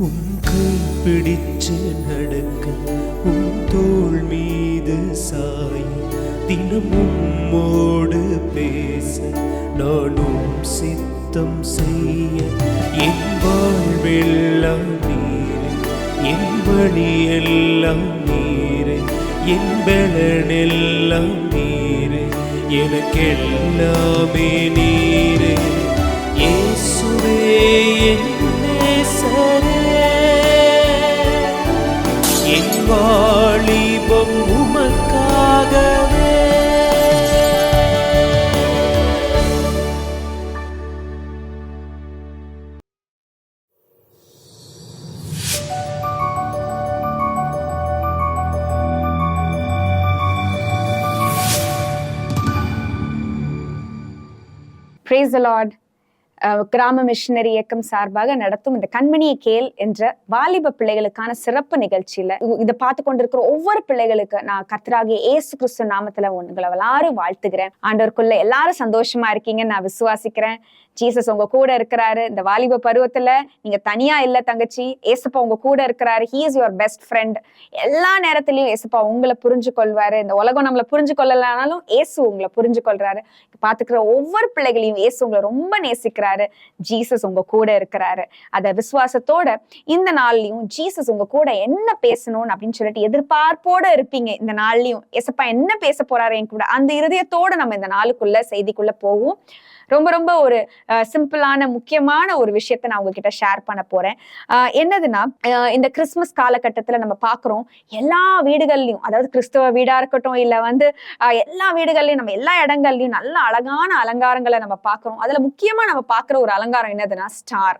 உன் கை பிடிச்சு நடக்க உன் தோல் மீது சாய். தினமும் உம்மோடு பேச நானும் சித்தம் செய்ய. என் வாழ்வெல்லாம் நீரே என் வழியெல்லாம் நீரே என் பலனெல்லாம் நீரே. எனக்கெல்லாமே நீரே. ஏசுவே என் வாலிபம் உமக்காகவே பிரேஸ் லார்ட் கிராம மிஷினரி இயக்கம் சார்பாக நடத்தும் இந்த கண்மணியை கேள் என்ற வாலிப பிள்ளைகளுக்கான சிறப்பு நிகழ்ச்சியில இதை பார்த்து கொண்டிருக்கிற ஒவ்வொரு பிள்ளைகளுக்கு நான் கர்த்தராகிய ஏசு கிறிஸ்து நாமத்துல உங்களை எல்லாரும் வாழ்த்துகிறேன். ஆண்டவருக்குள்ள எல்லாரும் சந்தோஷமா இருக்கீங்கன்னு நான் விசுவாசிக்கிறேன். ஜீசஸ் உங்க கூட இருக்கிறாரு. இந்த வாலிப பருவத்துல நீங்க தனியா இல்ல தங்கச்சி. ஏசப்பா உங்க கூட இருக்கிறாரு. He is your best friend எல்லா நேரத்திலயும் ஏசப்பா உங்களை புரிஞ்சு கொள்வாரு இந்த உலகம் நம்மள புரிஞ்சு கொள்ளலனாலும் ஏசு உங்களை புரிஞ்சு கொள்றாரு பாத்துக்கிற ஒவ்வொரு பிள்ளைகளையும் ஏசு உங்களை ரொம்ப நேசிக்கிறாரு. ஜீசஸ் உங்க கூட இருக்கிறாரு. அத விசுவாசத்தோட இந்த நாள்லயும் ஜீசஸ் உங்க கூட என்ன பேசணும் அப்படின்னு சொல்லிட்டு எதிர்பார்ப்போட இருப்பீங்க. இந்த நாள்லயும் ஏசப்பா என்ன பேச போறாரு என் கூட? அந்த இருதயத்தோட நம்ம இந்த நாளுக்குள்ள செய்திக்குள்ள போவோம். ரொம்ப ரொம்ப ஒரு சிம்பிளான முக்கியமான ஒரு விஷயத்த நான் உங்ககிட்ட ஷேர் பண்ண போறேன். என்னதுன்னா இந்த கிறிஸ்மஸ் காலகட்டத்துல நம்ம பாக்குறோம் எல்லா வீடுகள்லயும் அதாவது கிறிஸ்தவ வீடா இருக்கட்டும் இல்ல வந்து எல்லா வீடுகள்லயும் நம்ம எல்லா இடங்கள்லயும் நல்ல அழகான அலங்காரங்களை நம்ம பாக்குறோம். அதுல முக்கியமா நம்ம பாக்குற ஒரு அலங்காரம் என்னதுன்னா ஸ்டார்.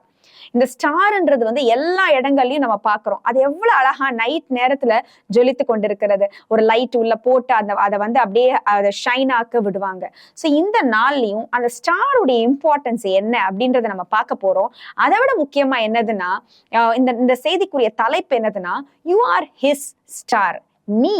இந்த ஸ்டார்ன்றது வந்து எல்லா இடங்கள்லயும் நம்ம பாக்குறோம். அது எவ்வளவு அழகா நைட் நேரத்துல ஜொலித்து கொண்டிருக்கிறது. ஒரு லைட் உள்ள போட்டு அந்த அதை வந்து அப்படியே அதை ஷைன் ஆக்க விடுவாங்க. ஸோ இந்த நாள்லயும் அந்த ஸ்டாருடைய இம்பார்ட்டன்ஸ் என்ன அப்படின்றத நம்ம பார்க்க போறோம். அதை விட முக்கியமா என்னதுன்னா இந்த இந்த செய்திக்குரிய தலைப்பு என்னதுன்னா யூ ஆர் ஹிஸ் ஸ்டார் நீ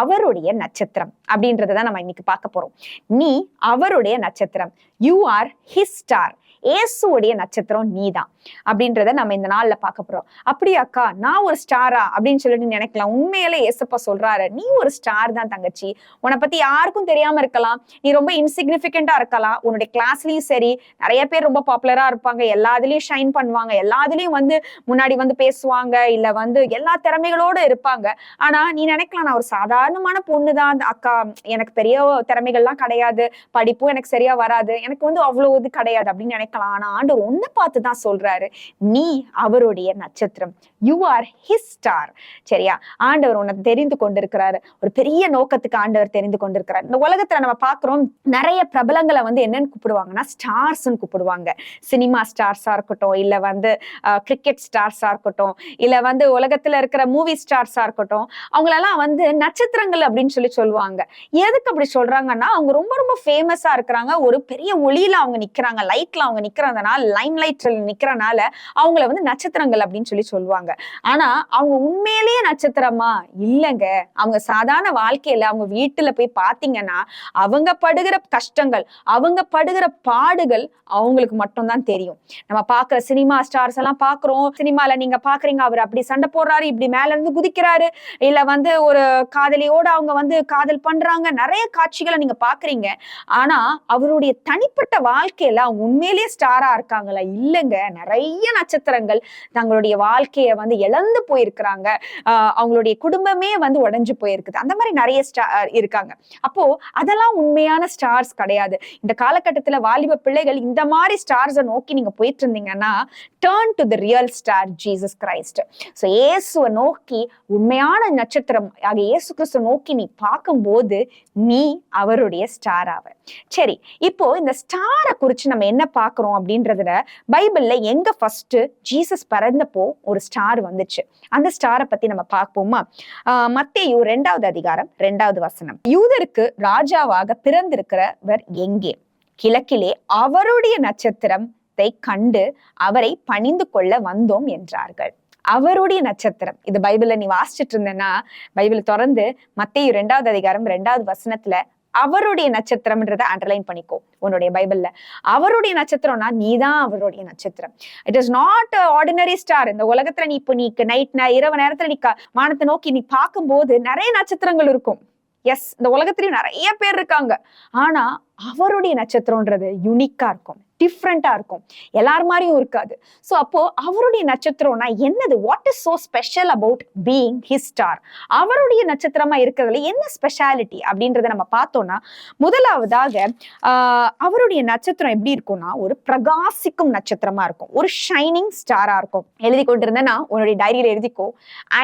அவருடைய நட்சத்திரம். அப்படின்றத தான் நம்ம இன்னைக்கு பார்க்க போறோம். நீ அவருடைய நட்சத்திரம். யூ ஆர் ஹிஸ் ஸ்டார் இயேசுவுடைய நட்சத்திரம் நீதான் அப்படின்றத நம்ம இந்த நாள்ல பார்க்க போறோம். அப்படியாக்கா நான் ஒரு ஸ்டாரா அப்படின்னு சொல்லிட்டு நினைக்கலாம். உண்மையில ஏசப்பா சொல்றாரு நீ ஒரு ஸ்டார் தான் தங்கச்சி. உன்னை பத்தி யாருக்கும் தெரியாம இருக்கலாம். நீ ரொம்ப இன்சிக்னிபிகண்டா இருக்கலாம். உன்னுடைய கிளாஸ்லயும் சரி நிறைய பேர் ரொம்ப பாப்புலரா இருப்பாங்க. எல்லா இதுலயும் ஷைன் பண்ணுவாங்க. எல்லாத்துலயும் வந்து முன்னாடி வந்து பேசுவாங்க. இல்ல வந்து எல்லா திறமைகளோட இருப்பாங்க. ஆனா நீ நினைக்கலாம் நான் ஒரு சாதாரணமான பொண்ணு தான் அக்கா எனக்கு பெரிய திறமைகள்லாம் கிடையாது. படிப்பும் எனக்கு சரியா வராது. எனக்கு வந்து அவ்வளவு இது கிடையாது அப்படின்னு நினைக்கலாம் ஆனா ஆண்டவர் ஒண்ணு பார்த்து தான் சொல்றாரு. நீ அவருடைய நட்சத்திரம். யூ ஆர் ஹிஸ் ஸ்டார் சரியா? ஆண்டவர் உன்னை தெரிந்து கொண்டிருக்கிறாரு. ஒரு பெரிய நோக்கத்துக்கு ஆண்டவர் தெரிந்து கொண்டிருக்கிறார். இந்த உலகத்துல நம்ம பாக்குறோம் நிறைய பிரபலங்களை வந்து என்னன்னு கூப்பிடுவாங்கன்னா ஸ்டார்ஸ்ன்னு கூப்பிடுவாங்க. சினிமா ஸ்டார்ஸா இருக்கட்டும் இல்ல வந்து கிரிக்கெட் ஸ்டார்ஸா இருக்கட்டும் இல்ல வந்து உலகத்துல இருக்கிற மூவி ஸ்டார்ஸா இருக்கட்டும் அவங்களெல்லாம் வந்து நட்சத்திரங்கள் அப்படின்னு சொல்லி சொல்லுவாங்க. எதுக்கு அப்படி சொல்றாங்கன்னா அவங்க ரொம்ப ரொம்ப ஃபேமஸா இருக்கிறாங்க. ஒரு பெரிய ஒளியில அவங்க நிக்கிறாங்க. லைட்ல அவங்க நிக்கிறதுனால லைம் லைட்ல நிக்கிறனால அவங்கள வந்து நட்சத்திரங்கள் அப்படின்னு சொல்லி சொல்லுவாங்க. ஆனா அவங்க உண்மையிலேயே நட்சத்திரமா? இல்லைங்க. அவங்க சாதாரண வாழ்க்கையில அவங்க வீட்டுல போய் பாத்தீங்கன்னா அவங்க படுகிற கஷ்டங்கள் அவங்க படுகிற பாடுகள் அவங்களுக்கு மட்டும்தான் தெரியும். நம்ம பாக்குற சினிமா ஸ்டார்ஸ் எல்லாம் பாக்குறோம் சினிமால நீங்க பாக்குறீங்க அவர் அப்படி சண்டை போடுறாரு இப்படி மேல இருந்து குதிக்கிறாரு. இல்ல வந்து ஒரு காதலியோட அவங்க வந்து காதல் பண்றாங்க. நிறைய காட்சிகளை நீங்க பாக்குறீங்க ஆனா அவருடைய தனிப்பட்ட வாழ்க்கையில அவங்க உண்மையிலேயே ஸ்டாரா இருக்காங்களா இல்லைங்க. நிறைய நட்சத்திரங்கள் தங்களுடைய வாழ்க்கைய வந்து இழந்து போயிருக்கிறாங்க. அவங்களுடைய குடும்பமே வந்து உடைஞ்சு போயிருக்குது. அந்த மாதிரி நிறைய ஸ்டா இருக்காங்க. அப்போ அதெல்லாம் உண்மையான ஸ்டார்ஸ் கிடையாது. இந்த காலகட்டத்துல வாலிப பிள்ளைகள் இந்த மாதிரி ஸ்டார்ஸை நோக்கி நீங்க போயிட்டு இருந்தீங்கன்னா turn to the real star Jesus Christ so இயேசுவை நோக்கி உண்மையான நட்சத்திரம் ஆக இயேசு கிறிஸ்துவ நோக்கி நீ பார்க்கும்போது நீ அவருடைய ஸ்டார் ஆவ சரி இப்போ இந்த ஸ்டாரை குறிச்சு நம்ம என்ன பார்க்குறோம் அப்படின்றதுல பைபிள்ல எங்க ஃபஸ்ட்டு ஜீசஸ் பிறந்தப்போ ஒரு ஸ்டார் வந்துச்சு. அந்த ஸ்டாரை பத்தி நம்ம பார்ப்போமா? ஆஹ் மத்தேயு ரெண்டாவது அதிகாரம் ரெண்டாவது வசனம். யூதருக்கு ராஜாவாக பிறந்திருக்கிறவர் எங்கே? கிழக்கிலே அவருடைய நட்சத்திரத்தை கண்டு அவரை பணிந்து கொள்ள வந்தோம் என்றார்கள். அவருடைய நட்சத்திரம். இது பைபிளை நீ வாசிச்சிட்டு இருந்தேன்னா பைபிள் திறந்து மத்திய ரெண்டாவது அதிகாரம் ரெண்டாவது வசனத்துல அவருடைய நட்சத்திரம்ன்றதை அண்டர்லைன் பண்ணிக்கோ உன்னுடைய பைபிள்ல. அவருடைய நட்சத்திரம்னா நீதான் அவருடைய நட்சத்திரம். It is not ordinary star இந்த உலகத்துல நீ இப்போ நீ நைட் இரவு நேரத்துல நீ வானத்தை நோக்கி நீ பார்க்கும்போது நிறைய நட்சத்திரங்கள் இருக்கும். எஸ் இந்த உலகத்திலயும் நிறைய பேர் இருக்காங்க. ஆனா அவருடைய நட்சத்திரம்ன்றது யுனிக்கா இருக்கும். டிஃப்ரெண்டா இருக்கும். எல்லார் மாதிரியும் இருக்காது. ஸோ அப்போ அவருடைய நட்சத்திரம்னா என்னது? What is so special about being his star அவருடைய நட்சத்திரமா இருக்கிறதுல என்ன ஸ்பெஷாலிட்டி அப்படின்றத நம்ம பார்த்தோம்னா முதலாவதாக அவருடைய நட்சத்திரம் எப்படி இருக்கும்னா ஒரு பிரகாசிக்கும் நட்சத்திரமா இருக்கும். ஒரு ஷைனிங் ஸ்டாரா இருக்கும். எழுதி கொண்டிருந்தேன்னா உன்னுடைய டைரியில எழுதிக்கோ.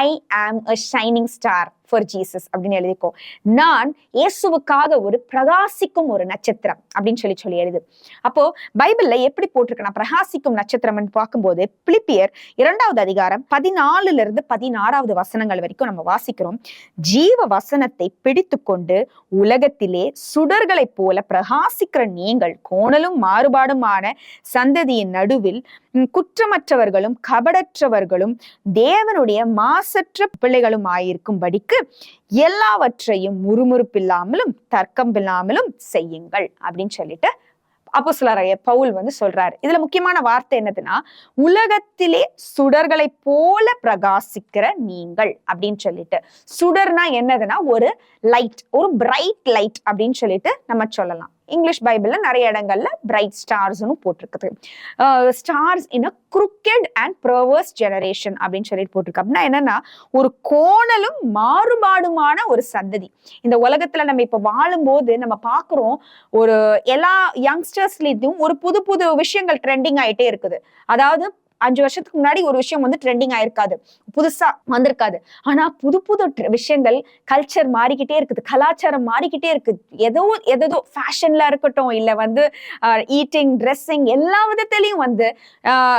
I am a shining star for Jesus அப்படின்னு எழுதிக்கோ. நான் இயேசுவுக்காக ஒரு பிரகாசிக்கும் ஒரு நட்சத்திரம் நட்சத்திரம் அப்படின்னு சொல்லி சொல்லி எழுது. அப்போ பைபிள்ல எப்படி போட்டிருக்கனா பிரகாசிக்கும் நட்சத்திரம்னு பார்க்கும்போது பிலிப்பியர் இரண்டாவது அதிகாரம் பதினாலுல இருந்து பதினாறாவது வசனங்கள் வரைக்கும் நம்ம வாசிக்கிறோம். ஜீவ வசனத்தை பிடித்து கொண்டு உலகத்திலே சுடர்களைப் போல பிரகாசிக்கிற நீங்கள் கோணலும் மாறுபாடுமான சந்ததியின் நடுவில் குற்றமற்றவர்களும் கபடற்றவர்களும் தேவனுடைய மாசற்ற பிள்ளைகளும் ஆயிருக்கும்படிக்கு எல்லாவற்றையும் முறுமுறுப்பில்லாமலும் தர்க்கம் இல்லாமலும் செய்யுங்கள் அப்படின்னு சொல்லிட்டு அப்போ பவுல் வந்து சொல்றாரு. இதுல முக்கியமான வார்த்தை என்னதுன்னா உலகத்திலே சுடர்களை போல பிரகாசிக்கிற நீங்கள் அப்படின்னு சொல்லிட்டு. சுடர்னா என்னதுன்னா ஒரு லைட் ஒரு பிரைட் லைட் அப்படின்னு சொல்லிட்டு நம்ம சொல்லலாம். இங்கிலீஷ் பைபிள்ல நிறைய இடங்கள்ல பிரைட் ஸ்டார்ஸ்னு போட்டிருக்குது. Stars in a crooked and perverse generation அப்படின்னு சொல்லிட்டு போட்டிருக்கு. அப்படின்னா என்னன்னா ஒரு கோணலும் மாறுபாடுமான ஒரு சந்ததி. இந்த உலகத்துல நம்ம இப்போ வாழும்போது நம்ம பார்க்குறோம் ஒரு எல்லா யங்ஸ்டர்ஸ்லேயும் ஒரு புது புது விஷயங்கள் ட்ரெண்டிங் ஆயிட்டே இருக்குது. அதாவது அஞ்சு வருஷத்துக்கு முன்னாடி ஒரு விஷயம் வந்து ட்ரெண்டிங் ஆயிருக்காது. புதுசா வந்திருக்காது. ஆனா புது புது விஷயங்கள் கல்ச்சர் மாறிக்கிட்டே இருக்குது. கலாச்சாரம் மாறிக்கிட்டே இருக்குது ஏதோ எதோ ஃபேஷன்ல இருக்கட்டும் இல்ல வந்து ஈட்டிங் ட்ரெஸ்ஸிங் எல்லா விதத்திலையும் வந்து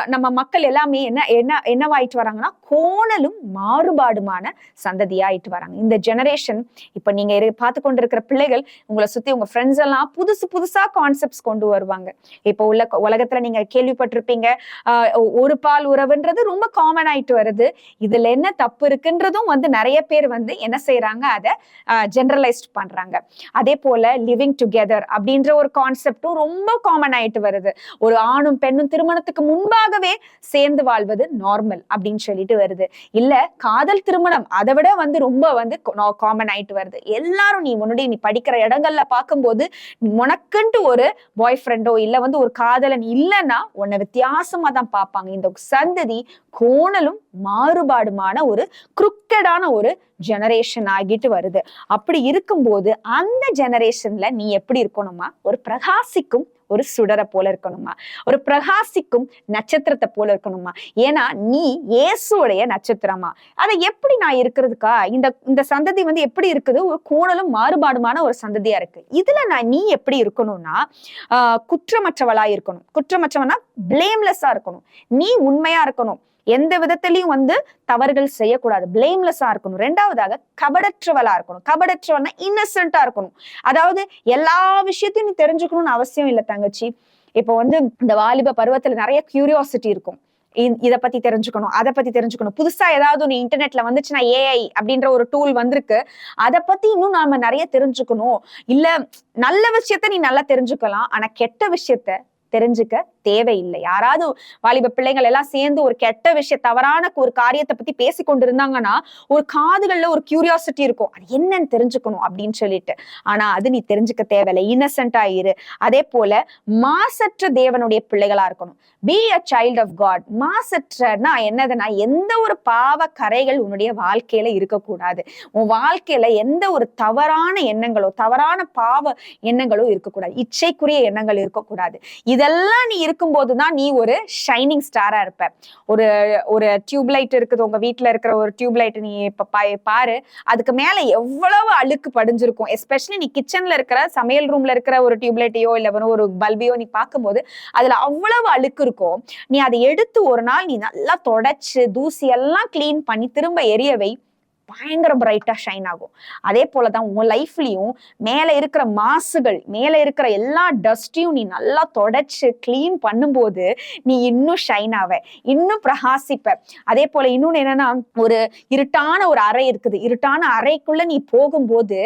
நம்ம மக்கள் எல்லாமே என்ன என்ன என்னவாயிட்டு வராங்கன்னா கோணலும் மாறுபாடுமான சந்ததியாயிட்டு வராங்க. இந்த ஜெனரேஷன் இப்ப நீங்க இரு- பார்த்து கொண்டிருக்கிற பிள்ளைகள் உங்களை சுத்தி உங்க ஃப்ரெண்ட்ஸ் எல்லாம் புதுசு புதுசா கான்செப்ட்ஸ் கொண்டு வருவாங்க. இப்போ உள்ள உலகத்துல நீங்க கேள்விப்பட்டிருப்பீங்க ஒரு பால் உறவுன்றது ரொம்ப காமன் ஆயிட்டு வருது. இதுல என்ன தப்பு இருக்குன்றதும் வந்து நிறைய பேர் வந்து என்ன செய்யறாங்க அதை ஜென்ரலைஸ்ட் பண்றாங்க. அதே போல லிவிங் டுகெதர் அப்படின்ற ஒரு கான்செப்டும் ரொம்ப காமன் ஆயிட்டு வருது. ஒரு ஆணும் பெண்ணும் திருமணத்துக்கு முன்பாகவே சேர்ந்து வாழ்வது நார்மல் அப்படின்னு சொல்லிட்டு வருது. இல்ல காதல் திருமணம் அதை விட வந்து ரொம்ப வந்து காமன் ஆயிட்டு வருது. எல்லாரும் நீ உன்னுடைய நீ படிக்கிற இடங்கள்ல பார்க்கும்போது உனக்குன்ட்டு ஒரு பாய் ஃப்ரெண்டோ இல்ல வந்து ஒரு காதலன் இல்லைன்னா உன்னை வித்தியாசமா தான் பார்ப்பாங்க. இந்த சந்ததி கோணலும் மாறுபாடுமான ஒரு குறுக்கடான ஒரு ஜெனரேஷன் ஆகிட்டு வருது. அப்படி இருக்கும்போது அந்த ஜெனரேஷன்ல நீ எப்படி இருக்கணுமா? ஒரு பிரகாசிக்கும் ஒரு சுடரை போல இருக்கணுமா? ஒரு பிரகாசிக்கும் நட்சத்திரத்தை போல இருக்கணுமா? ஏன்னா நீ இயேசுடைய நட்சத்திரமா? அதை எப்படி நான் இருக்கிறதுக்கா? இந்த இந்த சந்ததி வந்து எப்படி இருக்குது? ஒரு கோணலும் மாறுபாடுமான ஒரு சந்ததியா இருக்கு. இதுல நான் நீ எப்படி இருக்கணும்னா குற்றமற்றவளா இருக்கணும். குற்றமற்றவனா பிளேம்லெஸ்ஸா இருக்கணும். நீ உண்மையா இருக்கணும். எந்த விதத்திலையும் வந்து தவறுகள் செய்யக்கூடாது. பிளேம்லெஸ்ஸா இருக்கணும். ரெண்டாவதாக கபடற்றவளா இருக்கணும். கபடற்றவனா இன்னசென்ட்டா இருக்கணும். அதாவது எல்லா விஷயத்தையும் நீ தெரிஞ்சுக்கணும்னு அவசியம் இல்லை தங்கச்சி. இப்போ வந்து இந்த வாலிப பருவத்துல நிறைய கியூரியாசிட்டி இருக்கும். இதை பத்தி தெரிஞ்சுக்கணும் அதை பத்தி தெரிஞ்சுக்கணும். புதுசா ஏதாவது ஒன்று இன்டர்நெட்ல வந்துச்சுன்னா ஏஐ அப்படின்ற ஒரு டூல் வந்திருக்கு. அதை பத்தி இன்னும் நாம நிறைய தெரிஞ்சுக்கணும். இல்ல நல்ல விஷயத்த நீ நல்லா தெரிஞ்சுக்கலாம். ஆனா கெட்ட விஷயத்த தெரிஞ்சுக்க தேவையில்லை. யாராவது வாலிப பிள்ளைகள் எல்லாம் சேர்ந்து ஒரு கெட்ட விஷய தவறான ஒரு காரியத்தை பத்தி பேசி கொண்டிருந்தாங்கன்னா ஒரு காதுகள்ல ஒரு கியூரியாசிட்டி இருக்கும். அது என்னன்னு தெரிஞ்சுக்கணும் அப்படின்னு சொல்லிட்டு. ஆனா அது நீ தெரிஞ்சுக்க தேவையில்லை. இன்னசென்ட்டா இரு. அதே போல மாசற்ற தேவனுடைய பிள்ளைகளா இருக்கணும். Be a child of God மாசற்றனா என்னதுன்னா எந்த ஒரு பாவ கரைகள் உன்னுடைய வாழ்க்கையில இருக்கக்கூடாது. உன் வாழ்க்கையில எந்த ஒரு தவறான எண்ணங்களோ தவறான பாவ எண்ணங்களோ இருக்கக்கூடாது. இச்சைக்குரிய எண்ணங்கள் இருக்கக்கூடாது. இதெல்லாம் நீ இருக்க இருக்கும்போது தான் நீ ஒரு ஷைனிங் ஸ்டாரா இருப்ப. ஒரு ஒரு டியூப் லைட் இருக்குது உங்க வீட்டில் இருக்கிற ஒரு டியூப் லைட் நீ இப்ப பாரு அதுக்கு மேல எவ்வளவு அழுக்கு படிஞ்சிருக்கும். எஸ்பெஷலி நீ கிச்சன்ல இருக்கிற சமையல் ரூம்ல இருக்கிற ஒரு டியூப் லைட்டையோ இல்ல ஒரு பல்பையோ நீ பார்க்கும்போது அதுல அவ்வளவு அழுக்கு இருக்கும் நீ அதை எடுத்து ஒரு நாள் நீ நல்லா தொடச்சு தூசி எல்லாம் க்ளீன் பண்ணி திரும்ப எரியவை பயங்கர பிரைட்டாக ஷைன் ஆகும். அதே போல தான் உன் லைஃப்லையும் மேலே இருக்கிற மாசுகள் மேலே இருக்கிற எல்லா டஸ்ட்டையும் நீ நல்லா தொடச்சி க்ளீன் பண்ணும்போது நீ இன்னும் ஷைன் ஆவ இன்னும் பிரகாசிப்ப. அதே போல இன்னொன்னு என்னன்னா ஒரு இருட்டான ஒரு அறை இருக்குது. இருட்டான அறைக்குள்ள நீ போகும்போது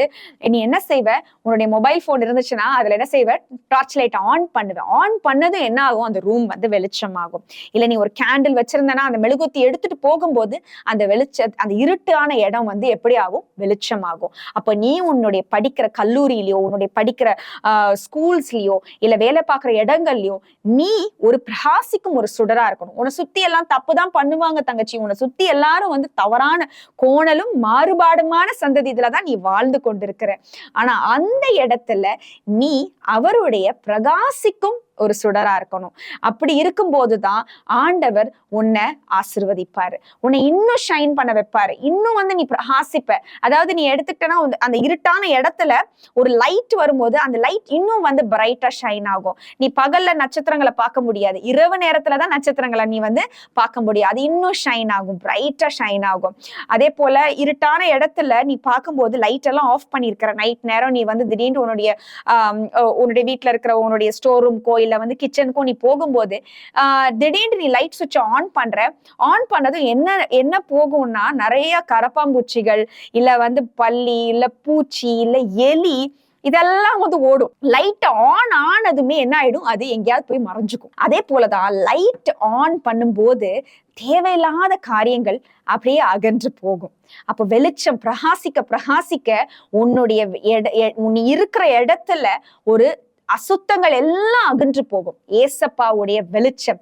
நீ என்ன செய்வ? உன்னுடைய மொபைல் ஃபோன் இருந்துச்சுன்னா அதில் என்ன செய்வ? டார்ச் லைட் ஆன் பண்ணுவ. ஆன் பண்ணது என்ன ஆகும்? அந்த ரூம் வந்து வெளிச்சமாகும். இல்லை நீ ஒரு கேண்டில் வச்சிருந்தனா அந்த மெழுகுத்தி எடுத்துட்டு போகும்போது அந்த வெளிச்ச அந்த இருட்டான இடம் வந்து எப்படி ஆகும் வெளிச்சமாகும். அப்ப நீ உன்னுடைய படிக்கிற கல்லூரியிலையோ உன்னுடைய படிக்கிற ஸ்கூல்ஸ்லயோ இல்ல வேலை பார்க்குற இடங்கள்லயோ நீ ஒரு பிரகாசிக்கும் ஒரு சுடரா இருக்கணும். உன்னை சுத்தி எல்லாம் தப்பு தான் பண்ணுவாங்க தங்கச்சி. உன்னை சுத்தி எல்லாரும் வந்து தவறான கோணலும் மாறுபாடுமான சந்ததி இதுலதான் நீ வாழ்ந்து கொண்டிருக்கிற. ஆனா அந்த இடத்துல நீ அவருடைய பிரகாசிக்கும் ஒரு சுடரா இருக்கணும். அப்படி இருக்கும்போது தான் ஆண்டவர் உன்னை ஆசிர்வதிப்பாரு. உன்னை இன்னும் ஷைன் பண்ண வைப்பாரு. இன்னும் வந்து நீ பிரகாசிப்ப. அதாவது நீ எடுத்துக்கிட்டனா அந்த இருட்டான இடத்துல ஒரு லைட் வரும்போது அந்த லைட் இன்னும் வந்து பிரைட்டா ஷைன் ஆகும். நீ பகல்ல நட்சத்திரங்களை பார்க்க முடியாது. இரவு நேரத்துல தான் நட்சத்திரங்களை நீ வந்து பார்க்க முடியும். அது இன்னும் ஷைன் ஆகும். பிரைட்டா ஷைன் ஆகும். அதே போல இருட்டான இடத்துல நீ பார்க்கும்போது லைட் எல்லாம் ஆஃப் பண்ணியிருக்கிற நைட் நேரம் நீ வந்து திடீர்னு உன்னுடைய உன்னுடைய வீட்டுல இருக்கிற உன்னுடைய ஸ்டோர் ரூம் இல்ல வந்து கிச்சனுக்கும் நீ போகும்போது திடீர்னு நீ லைட் சுவிட்ச் ஆன் பண்ற. ஆன் பண்ணதும் என்ன என்ன போகும்னா நிறைய கரப்பாம்பூச்சிகள் இல்லை வந்து பள்ளி இல்லை பூச்சி இல்லை எலி இதெல்லாம் வந்து ஓடும். லைட் ஆன் ஆனதுமே என்ன ஆயிடும்? அது எங்கேயாவது போய் மறைஞ்சுக்கும். அதே போலதான் லைட் ஆன் பண்ணும்போது தேவையில்லாத காரியங்கள் அப்படியே அகன்று போகும். அப்ப வெளிச்சம் பிரகாசிக்க பிரகாசிக்க உன்னுடைய நீ இருக்கிற இடத்துல ஒரு அசுத்தங்கள் எல்லாம் அகன்று போகும். ஏசப்பாவுடைய வெளிச்சம்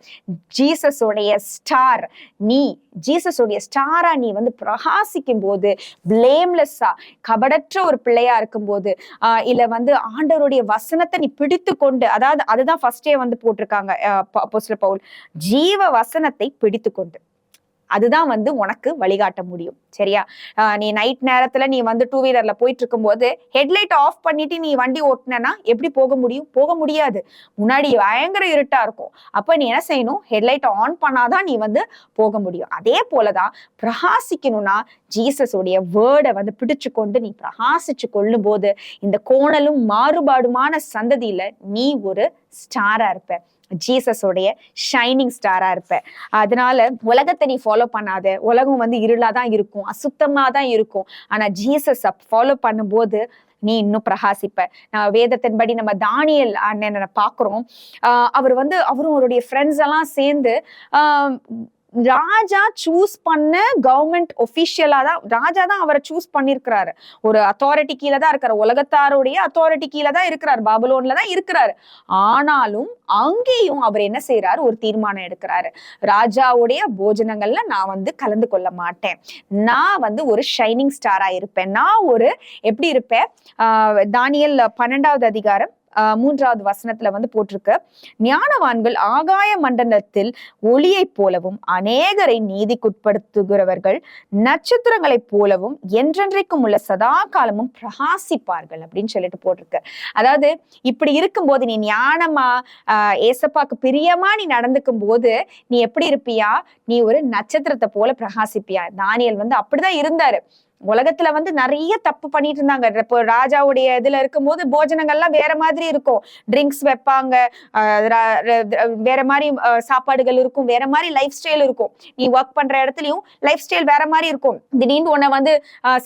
ஜீசஸோடைய ஸ்டார் நீ ஜீசஸோடைய ஸ்டாரா நீ வந்து பிரகாசிக்கும் போது பிளேம்லெஸ்ஸா கபடற்ற ஒரு பிள்ளையா இருக்கும்போது ஆஹ் இல்ல வந்து ஆண்டவருடைய வசனத்தை நீ பிடித்து கொண்டு அதாவது அதுதான் ஃபர்ஸ்டே வந்து போட்டிருக்காங்க பவுல் ஜீவ வசனத்தை பிடித்து கொண்டு அதுதான் வந்து உனக்கு வழிகாட்ட முடியும். சரியா? நீ நைட் நேரத்துல நீ வந்து டூ வீலர்ல போயிட்டு இருக்கும்போது ஹெட்லைட் ஆஃப் பண்ணிட்டு நீ வண்டி ஓட்டினா எப்படி போக முடியும்? போக முடியாது. முன்னாடி பயங்கர இருட்டா இருக்கும். அப்ப நீ என்ன செய்யணும்? ஹெட்லைட் ஆன் பண்ணாதான் நீ வந்து போக முடியும். அதே போலதான் பிரகாசிக்கணும்னா ஜீசஸுடைய வேர்டை வந்து பிடிச்சு கொண்டு நீ பிரகாசிச்சு கொள்ளும் போது இந்த கோணலும் மாறுபாடுமான சந்ததியில நீ ஒரு ஸ்டாரா இருப்ப. ஜீசஸோடைய ஷைனிங் ஸ்டாராக இருப்ப. அதனால உலகத்தை நீ ஃபாலோ பண்ணாத. உலகம் வந்து இருளாக தான் இருக்கும் அசுத்தமாக தான் இருக்கும். ஆனால் ஜீசஸ் ஃபாலோ பண்ணும்போது நீ இன்னும் பிரகாசிப்ப. நான் வேதத்தின்படி நம்ம தானியல் அண்ணன் பார்க்குறோம். அவர் வந்து அவரும் அவருடைய ஃப்ரெண்ட்ஸ் எல்லாம் சேர்ந்து ராஜா சூஸ் பண்ண கவர்மெண்ட் ஒஃபிஷியலாக தான் ராஜா தான் அவரை சூஸ் பண்ணிருக்கிறாரு ஒரு அத்தாரிட்டி கீழே தான் இருக்காரு. உலகத்தாருடைய அத்தாரிட்டி கீழே தான் இருக்கிறார். பாபுலோன்ல தான் இருக்கிறாரு. ஆனாலும் அங்கேயும் அவர் என்ன செய்யறாரு ஒரு தீர்மானம் எடுக்கிறாரு. ராஜாவுடைய போஜனங்கள்ல நான் வந்து கலந்து கொள்ள மாட்டேன். நான் வந்து ஒரு ஷைனிங் ஸ்டாரா இருப்பேன். நான் ஒரு எப்படி இருப்பேன்? தானியல் பன்னெண்டாவது அதிகாரம் மூன்றாவது வசனத்துல வந்து போட்டிருக்கு. ஞானவான்கள் ஆகாய மண்டலத்தில் ஒளியைப் போலவும் அநேகரை நீதிக்குட்படுத்துகிறவர்கள் நட்சத்திரங்களைப் போலவும் என்றென்றைக்கும் உள்ள சதா காலமும் பிரகாசிப்பார்கள் அப்படின்னு சொல்லிட்டு போட்டிருக்கு. அதாவது இப்படி இருக்கும்போது நீ ஞானமா ஆஹ் ஏசப்பாக்கு பிரியமா நீ நடந்துக்கும் போது நீ எப்படி இருப்பியா? நீ ஒரு நட்சத்திரத்தை போல பிரகாசிப்பியா? தானியல் வந்து அப்படிதான் இருந்தாரு. உலகத்துல வந்து நிறைய தப்பு பண்ணிட்டு இருந்தாங்க. இப்போ ராஜாவுடைய இதுல இருக்கும்போது போஜனங்கள்லாம் வேற மாதிரி இருக்கும். ட்ரிங்க்ஸ் வைப்பாங்க வேற மாதிரி சாப்பாடுகள் இருக்கும் வேற மாதிரி லைஃப் ஸ்டைல் இருக்கும். நீ ஒர்க் பண்ற இடத்துலயும் லைஃப் ஸ்டைல் வேற மாதிரி இருக்கும். திடீர்னு உன்னை வந்து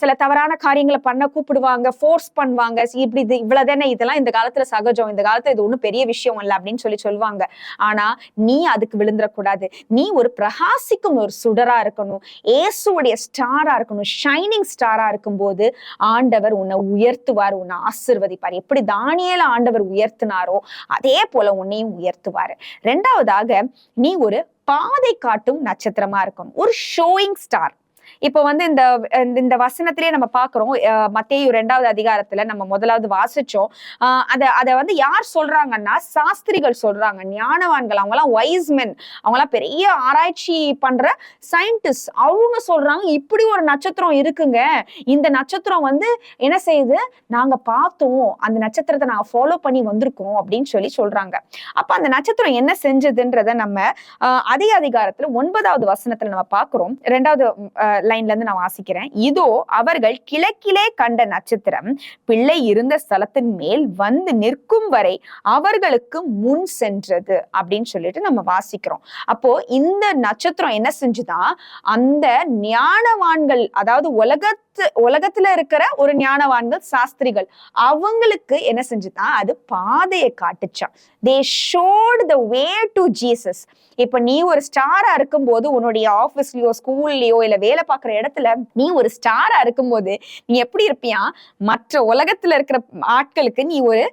சில தவறான காரியங்களை பண்ண கூப்பிடுவாங்க ஃபோர்ஸ் பண்ணுவாங்க. இப்படி இது இவ்வளவு இதெல்லாம் இந்த காலத்துல சகஜம். இந்த காலத்துல இது ஒண்ணும் பெரிய விஷயம் இல்லை அப்படின்னு சொல்லி சொல்லுவாங்க. ஆனா நீ அதுக்கு விழுந்துடக்கூடாது. நீ ஒரு பிரகாசிக்கும் ஒரு சுடரா இருக்கணும். ஏசுடைய ஸ்டாரா இருக்கணும். ஷைனிங் ஸ்டாரா இருக்கும்போது ஆண்டவர் உன்னை உயர்த்துவார் உன்னை ஆசிர்வதிப்பார். எப்படி தானியல ஆண்டவர் உயர்த்தினாரோ அதே போல உன்னையும் உயர்த்துவாரு. ரெண்டாவதாக நீ ஒரு பாதை காட்டும் நட்சத்திரமா இருக்கணும். ஒரு ஷோயிங் ஸ்டார் இப்போ வந்து இந்த இந்த வசனத்திலேயே நம்ம பாக்குறோம் மத்தேயு ரெண்டாவது அதிகாரத்துல நம்ம முதலாவது வாசிச்சோம். ஆஹ் அதை வந்து யார் சொல்றாங்கன்னா சாஸ்திரிகள் சொல்றாங்க ஞானவான்கள் அவங்கலாம் வைஸ்மென் அவங்கலாம் பெரிய ஆராய்ச்சி பண்ற சயின்டிஸ்ட் அவங்க சொல்றாங்க இப்படி ஒரு நட்சத்திரம் இருக்குங்க. இந்த நட்சத்திரம் வந்து என்ன செய்யுது? நாங்க பார்த்தோம் அந்த நட்சத்திரத்தை நாங்க ஃபாலோ பண்ணி வந்திருக்கோம் அப்படின்னு சொல்லி சொல்றாங்க. அப்ப அந்த நட்சத்திரம் என்ன செஞ்சதுன்றத நம்ம அதே அதிகாரத்துல ஒன்பதாவது வசனத்துல நம்ம பாக்குறோம் ரெண்டாவது லைன்ல இருந்து நான் வாசிக்கிறேன். இதோ அவர்கள் கிழக்கிலே கண்ட நட்சத்திரம் பிள்ளை இருந்த ஸ்தலத்தின் மேல் வந்து நிற்கும் வரை அவர்களுக்கு முன் சென்றது அப்படின்னு சொல்லிட்டு நம்ம வாசிக்கிறோம். அப்போ இந்த நட்சத்திரம் என்ன செஞ்சுதான் அந்த ஞானவான்கள் அதாவது உலகத்து உலகத்துல இருக்கிற ஒரு ஞானவான்கள் சாஸ்திரிகள் அவங்களுக்கு என்ன செஞ்சுதான் அது பாதையை காட்டுச்சான் தே ஷோட் த வே டு ஜீசஸ் இப்ப நீ ஒரு ஸ்டாரா இருக்கும்போது உன்னுடைய ஆபீஸ்லயோ ஸ்கூல்லயோ இல்ல வேலை பார்க்குற இடத்துல நீ ஒரு ஸ்டாரா இருக்கும்போது நீ எப்படி இருப்பியா? மற்ற உலகத்துல இருக்கிற ஆட்களுக்கு நீ ஒரு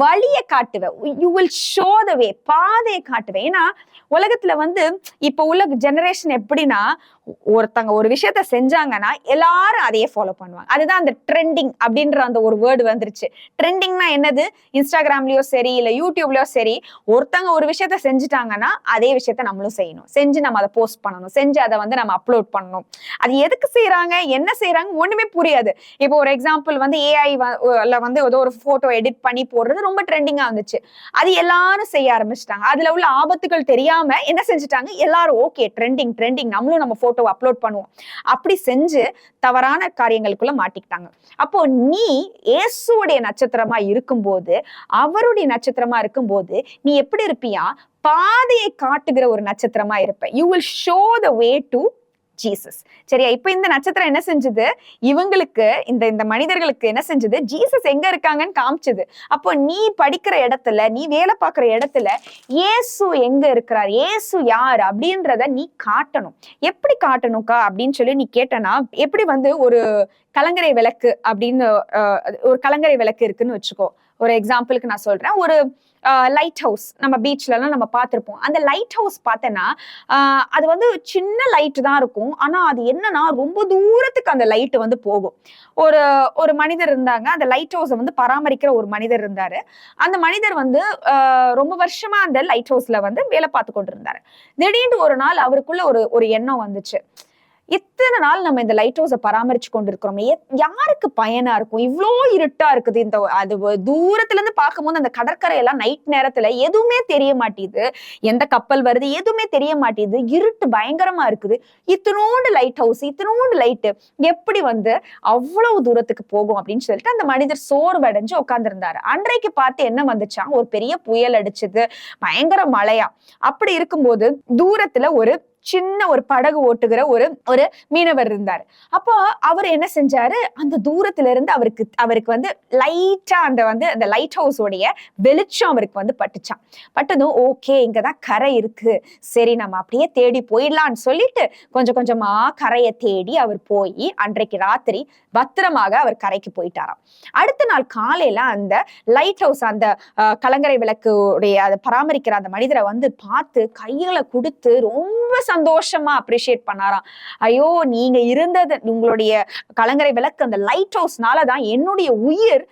வழியை காட்டுவேன். You will show the way பாதையை காட்டுவேன். ஏன்னா உலகத்துல வந்து இப்ப உள்ள ஜெனரேஷன் எப்படின்னா ஒருத்தங்க ஒரு விஷயத்த செஞ்சாங்கன்னா எல்லாரும் அதையே ஃபாலோ பண்ணுவாங்க. அதுதான் அந்த ட்ரெண்டிங் அப்படின்ற அந்த ஒரு வேர்டு வந்துருச்சு. ட்ரெண்டிங்னா என்னது? இன்ஸ்டாகிராம்லயோ சரி இல்ல யூடியூப்லயோ சரி ஒருத்தங்க ஒரு விஷயத்த செஞ்சுட்டாங்கன்னா அதே விஷயத்த நம்மளும் செய்யணும். செஞ்சு நம்ம அதை போஸ்ட் பண்ணணும். செஞ்சு அதை வந்து நம்ம அப்லோட் பண்ணணும். அது எதுக்கு செய்யறாங்க என்ன செய்யறாங்க ஒண்ணுமே புரியாது. இப்போ ஒரு எக்ஸாம்பிள் வந்து ஏஐ வந்து ஏதோ ஒரு போட்டோ எடிட் பண்ணி போடுறது ரொம்ப ட்ரெண்டிங்கா வந்துச்சு அது எல்லாரும் செய்ய ஆரம்பிச்சிட்டாங்க. அதுல உள்ள ஆபத்துகள் தெரியாம என்ன செஞ்சுட்டாங்க? எல்லாரும் ஓகே ட்ரெண்டிங் ட்ரெண்டிங் நம்மளும் நம்ம போட்டோ அப்லோட் பண்ணுவோம். அப்படி செஞ்சு தவறான காரியங்களுக்குள்ள மாட்டிக்கிட்டாங்க. அப்போ நீ இயேசுடைய நட்சத்திரமா இருக்கும்போது அவருடைய நட்சத்திரமா இருக்கும்போது நீ எப்படி இருப்பியா? பாதையை காட்டுகிற ஒரு நட்சத்திரமா இருப்ப. You will show the way to Jesus சரியா? இப்போ இந்த நட்சத்திரம் என்ன செஞ்சது? இவங்களுக்கு இந்த இந்த மனிதர்களுக்கு என்ன செஞ்சது? ஜீசஸ் எங்க இருக்காங்கன்னு காமிச்சது. அப்போ நீ படிக்கிற இடத்துல நீ வேலை பார்க்குற இடத்துல ஏசு எங்க இருக்கிறார்? ஏசு யார்? அப்படின்றத நீ காட்டணும். எப்படி காட்டணும்க்கா? அப்படின்னு சொல்லி நீ கேட்டனா எப்படி வந்து ஒரு கலங்கரை விளக்கு அப்படின்னு ஒரு கலங்கரை விளக்கு இருக்குன்னு வச்சுக்கோ. ஒரு எக்ஸாம்பிளுக்கு நான் சொல்றேன். ஒரு லைட் ஹவுஸ் நம்ம பீச்லலாம் நம்ம பார்த்துருப்போம். அந்த லைட் ஹவுஸ் பார்த்தேன்னா அது வந்து சின்ன லைட் தான் இருக்கும். ஆனால் அது என்னன்னா ரொம்ப தூரத்துக்கு அந்த லைட் வந்து போகும். ஒரு ஒரு மனிதர் இருந்தாங்க. அந்த லைட் ஹவுஸை வந்து பராமரிக்கிற ஒரு மனிதர் இருந்தார். அந்த மனிதர் வந்து ரொம்ப வருஷமா அந்த லைட் ஹவுஸில் வந்து வேலை பார்த்து கொண்டு இருந்தார் திடீர்னு ஒரு நாள் அவருக்குள்ள ஒரு ஒரு எண்ணம் வந்துச்சு. இத்தனை நாள் நம்ம இந்த லைட் ஹவுஸை பராமரிச்சு கொண்டு இருக்கிறோமே யாருக்கு பயனா இருக்கும்? இவ்வளோ இருட்டா இருக்குது இந்த அது தூரத்துலேருந்து தூரத்துல இருந்து பார்க்கும்போது அந்த கடற்கரை எல்லாம் நைட் நேரத்துல எதுவுமே தெரிய மாட்டேது. எந்த கப்பல் வருது எதுவுமே தெரிய மாட்டேது. இருட்டு பயங்கரமா இருக்குது. இத்தனோண்டு லைட் ஹவுஸ் இத்தனோண்டு லைட்டு எப்படி வந்து அவ்வளவு தூரத்துக்கு போகும் அப்படின்னு சொல்லிட்டு அந்த மனிதர் சோர்வடைஞ்சு உட்காந்துருந்தாரு அன்றைக்கு பார்த்து என்ன வந்துச்சா? ஒரு பெரிய புயல் அடிச்சது. பயங்கர மழையா. அப்படி இருக்கும்போது தூரத்துல ஒரு சின்ன ஒரு படகு ஓட்டுகிற ஒரு ஒரு மீனவர் இருந்தார். அப்போ அவர் என்ன செஞ்சாரு? அந்த தூரத்துல இருந்து அவருக்கு அவருக்கு வந்து லைட்டா அந்த வந்து அந்த லைட் ஹவுஸோடைய வெளிச்சம் அவருக்கு வந்து பட்டுச்சான் பட்டதும் ஓகே இங்கதான் கரை இருக்கு. சரி நம்ம அப்படியே தேடி போயிடலாம்னு சொல்லிட்டு கொஞ்சம் கொஞ்சமா கரையை தேடி அவர் போய் அன்றைக்கு ராத்திரி பத்திரமாக அவர் கரைக்கு போயிட்டாராம். அடுத்த நாள் காலையில அந்த லைட் ஹவுஸ் அந்த கலங்கரை விளக்கு உடைய அதை பராமரிக்கிற அந்த மனிதரை வந்து பார்த்து கையில கொடுத்து ரொம்ப சந்தோஷமா அப்ரிஷியேட் பண்ணாராம். ஐயோ நீங்க இருந்தது உங்களுடைய கலங்கரை விளக்கு அந்த லைட் ஹவுஸ்னால தான் என்னுடைய உயிர்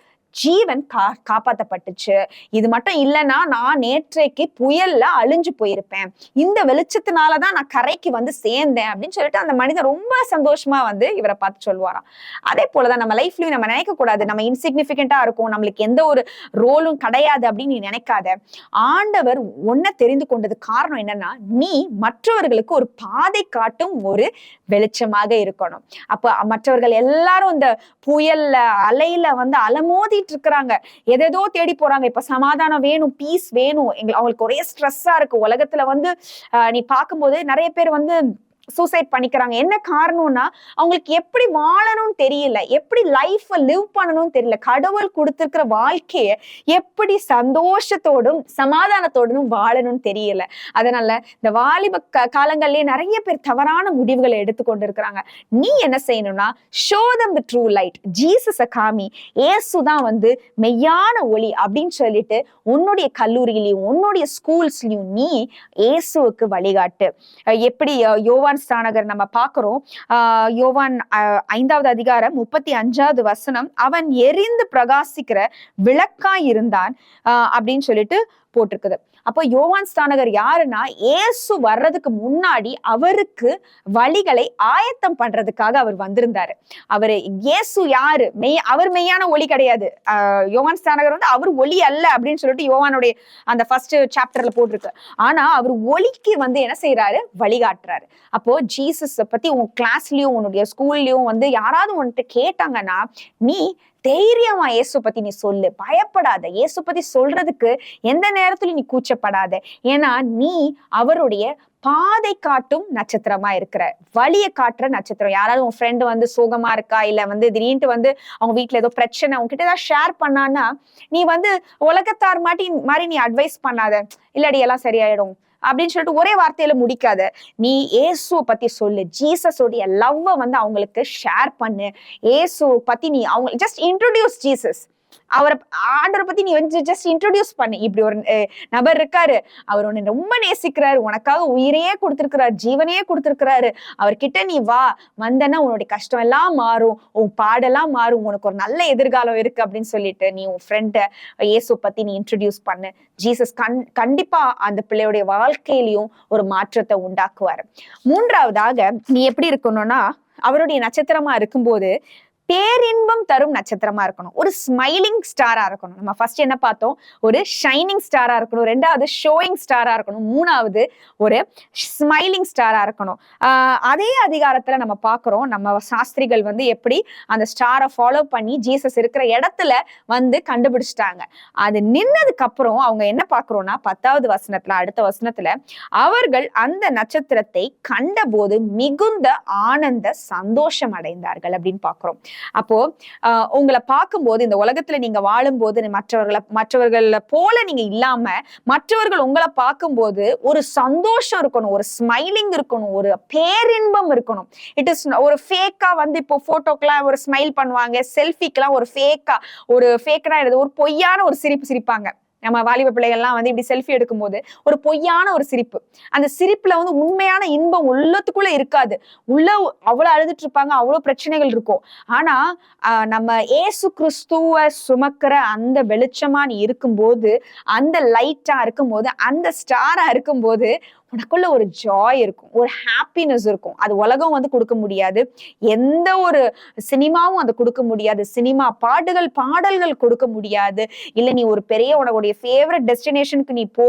ஜீவன் கா காப்பாற்றப்பட்டுச்சு இது மட்டும் இல்லைன்னா நான் நேற்றைக்கு புயல்ல அழிஞ்சு போயிருப்பேன். இந்த வெளிச்சத்தினால தான் நான் கரைக்கு வந்து சேர்ந்தேன் அப்படின்னு சொல்லிட்டு அந்த மனிதன் ரொம்ப சந்தோஷமா வந்து இவரை பார்த்து சொல்லுவாராம். அதே போலதான் நம்ம லைஃப்லயும் நம்ம நினைக்க கூடாது. நம்ம இன்சிக்னிபிகண்டா இருக்கும். நம்மளுக்கு எந்த ஒரு ரோலும் கிடையாது அப்படின்னு நீ நினைக்காத. ஆண்டவர் ஒன்ன தெரிந்து கொண்டது காரணம் என்னன்னா நீ மற்றவர்களுக்கு ஒரு பாதை காட்டும் ஒரு வெளிச்சமாக இருக்கணும். அப்ப மற்றவர்கள் எல்லாரும் இந்த புயல்ல அலையில வந்து அலமோதிட்டு இருக்கிறாங்க எதேதோ தேடி போறாங்க. இப்ப சமாதானம் வேணும் பீஸ் வேணும். எங்களுக்கு அவங்களுக்கு ஒரே ஸ்ட்ரெஸ்ஸா இருக்கு. உலகத்துல வந்து ஆஹ் நீ பார்க்கும்போது நிறைய பேர் வந்து சூசைட் பண்ணிக்கிறாங்க. என்ன காரணம்னா அவங்களுக்கு எப்படி வாழணும்னு தெரியல. எப்படி லைஃப் லிவ் பண்ணணும்னு தெரியல. கடவுள் கொடுத்துருக்கிற வாழ்க்கையை எப்படி சந்தோஷத்தோடும் சமாதானத்தோடும் வாழணும்னு தெரியல. அதனால இந்த வாலிப க- காலங்கள்லயே நிறைய பேர் தவறான முடிவுகளை எடுத்துக்கொண்டு இருக்கிறாங்க நீ என்ன செய்யணும்னா show them the true light ஜீசஸ காமி. ஏசு தான் வந்து மெய்யான ஒளி அப்படின்னு சொல்லிட்டு உன்னுடைய கல்லூரியிலையும் உன்னுடைய ஸ்கூல்ஸ்லயும் நீ இயேசுவுக்கு வழிகாட்டு. எப்படி யோவான் யோவான் ஸ்தானகர் நம்ம பார்க்கிறோம். ஆஹ் யோவான் ஐந்தாவது அதிகாரம் முப்பத்தி அஞ்சாவது வசனம் அவன் எரிந்து பிரகாசிக்கிற விளக்காய் இருந்தான். ஆஹ் அப்படின்னு சொல்லிட்டு போட்டிருக்குது. அப்போ யோவான் ஸ்தானகர் யாருன்னா ஏசு வர்றதுக்கு முன்னாடி அவருக்கு வழிகளை ஆயத்தம் பண்றதுக்காக அவர் வந்திருந்தாரு. அவர் இயேசு யாரு? மெய் அவர் மெய்யான ஒளி கிடையாது. ஆஹ் யோவான் ஸ்தானகர் வந்து அவர் ஒளி அல்ல அப்படின்னு சொல்லிட்டு யோவானுடைய அந்த ஃபர்ஸ்ட் சாப்டர்ல போட்டிருக்கு. ஆனா அவர் ஒளிக்கு வந்து என்ன செய்யறாரு வழிகாட்டுறாரு. அப்போ ஜீசஸ் பத்தி உன் கிளாஸ்லயும் உன்னுடைய ஸ்கூல்லயும் வந்து யாராவது உன்கிட்ட கேட்டாங்கன்னா நீ தைரியமா இயேசு பத்தி நீ சொல்லு. பயப்படாத. இயேசு பத்தி சொல்றதுக்கு எந்த நேரத்திலும் நீ கூச்சப்படாத. ஏன்னா நீ அவருடைய பாதை காட்டும் நட்சத்திரமா இருக்கிற வழியை காட்டுற நட்சத்திரம். யாராவது உன் ஃப்ரெண்டு வந்து சோகமா இருக்கா? இல்ல வந்து திடீர்னு வந்து அவங்க வீட்டுல ஏதோ பிரச்சனை உங்ககிட்ட ஏதாவது ஷேர் பண்ணான்னா நீ வந்து உலகத்தார் மாட்டி மாதிரி நீ அட்வைஸ் பண்ணாத. இல்லடி எல்லாம் சரியாயிடும். அப்படின்னு சொல்லிட்டு ஒரே வார்த்தையில முடிக்காத. நீ ஏசுவை பத்தி சொல்லு. ஜீசஸோடைய லவ்வை வந்து அவங்களுக்கு ஷேர் பண்ணு. ஏசு பத்தி நீ அவங்க ஜஸ்ட் இன்ட்ரோடியூஸ் ஜீசஸ். அவரை ஆண்டவரை பத்தி நீ வந்து ஜஸ்ட் இன்ட்ரடியூஸ் பண்ணு. இப்படி ஒரு நபர் இருக்காரு. அவர் உன்னை ரொம்ப நேசிக்கிறாரு. உனக்காக உயிரையே கொடுத்திருக்கிறாரு. ஜீவனையே கொடுத்துருக்கிறாரு. அவர்கிட்ட நீ வா. வந்தனா உன்னுடைய கஷ்டம் எல்லாம் மாறும். உன் பாடெல்லாம் மாறும். உனக்கு ஒரு நல்ல எதிர்காலம் இருக்கு அப்படின்னு சொல்லிட்டு நீ உன் ஃப்ரெண்ட இயேசு பத்தி நீ இன்ட்ரடியூஸ் பண்ணு. ஜீசஸ் கண் கண்டிப்பா அந்த பிள்ளையுடைய வாழ்க்கையிலையும் ஒரு மாற்றத்தை உண்டாக்குவாரு. மூன்றாவதாக நீ எப்படி இருக்கணும்னா அவருடைய நட்சத்திரமா இருக்கும்போது பேரின்பம் தரும் நட்சத்திரமா இருக்கணும். ஒரு ஸ்மைலிங் ஸ்டாரா இருக்கணும். நம்ம ஃபர்ஸ்ட் என்ன பார்த்தோம்? ஒரு ஷைனிங் ஸ்டாரா இருக்கணும். ரெண்டாவது ஷோயிங் ஸ்டாரா இருக்கணும். மூணாவது ஒரு ஸ்மைலிங் ஸ்டாரா இருக்கணும். அதே அதிகாரத்துல நம்ம பார்க்குறோம். நம்ம சாஸ்திரிகள் வந்து எப்படி அந்த ஸ்டாரை ஃபாலோ பண்ணி ஜீசஸ் இருக்கிற இடத்துல வந்து கண்டுபிடிச்சிட்டாங்க. அது நின்னதுக்கு அப்புறம் அவங்க என்ன பார்க்குறோம்னா பத்தாவது வசனத்துல அடுத்த வசனத்துல அவர்கள் அந்த நட்சத்திரத்தை கண்டபோது மிகுந்த ஆனந்த சந்தோஷம் அடைந்தார்கள் அப்படின்னு பார்க்குறோம். அப்போ ஆஹ் உங்களை பார்க்கும்போது இந்த உலகத்துல நீங்க வாழும்போது மற்றவர்களை மற்றவர்கள் போல நீங்க இல்லாம மற்றவர்கள் உங்களை பார்க்கும்போது ஒரு சந்தோஷம் இருக்கணும் ஒரு ஸ்மைலிங் இருக்கணும் ஒரு பேரின்பம் இருக்கணும். இட் இஸ் ஒரு ஃபேக்கா வந்து இப்போ போட்டோக்கெல்லாம் ஒரு ஸ்மைல் பண்ணுவாங்க செல்ஃபிக்கெல்லாம் ஒரு ஃபேக்கா ஒரு ஃபேக்கா ஒரு பொய்யான ஒரு சிரிப்பு சிரிப்பாங்க. நம்ம வாலிப பிள்ளைகள்லாம் வந்து இப்படி செல்ஃபி எடுக்கும்போது ஒரு பொய்யான ஒரு சிரிப்பு. அந்த சிரிப்புல வந்து உண்மையான இன்பம் உள்ளத்துக்குள்ள இருக்காது. உள்ள அவ்வளவு அழுதுட்டு இருப்பாங்க அவ்வளவு பிரச்சனைகள் இருக்கும். ஆனா நம்ம ஏசு கிறிஸ்துவ சுமக்கிற அந்த வெளிச்சமா நீ இருக்கும்போது அந்த லைட்டா இருக்கும்போது அந்த ஸ்டாரா இருக்கும்போது உனக்குள்ள ஒரு ஜாய் இருக்கும் ஒரு ஹாப்பினஸ் இருக்கும். அது உலகம் வந்து கொடுக்க முடியாது. எந்த ஒரு சினிமாவும் அதை கொடுக்க முடியாது. சினிமா பாட்டுகள் பாடல்கள் கொடுக்க முடியாது. இல்லை நீ ஒரு பெரிய உனக்குடைய ஃபேவரட் டெஸ்டினேஷனுக்கு நீ போ.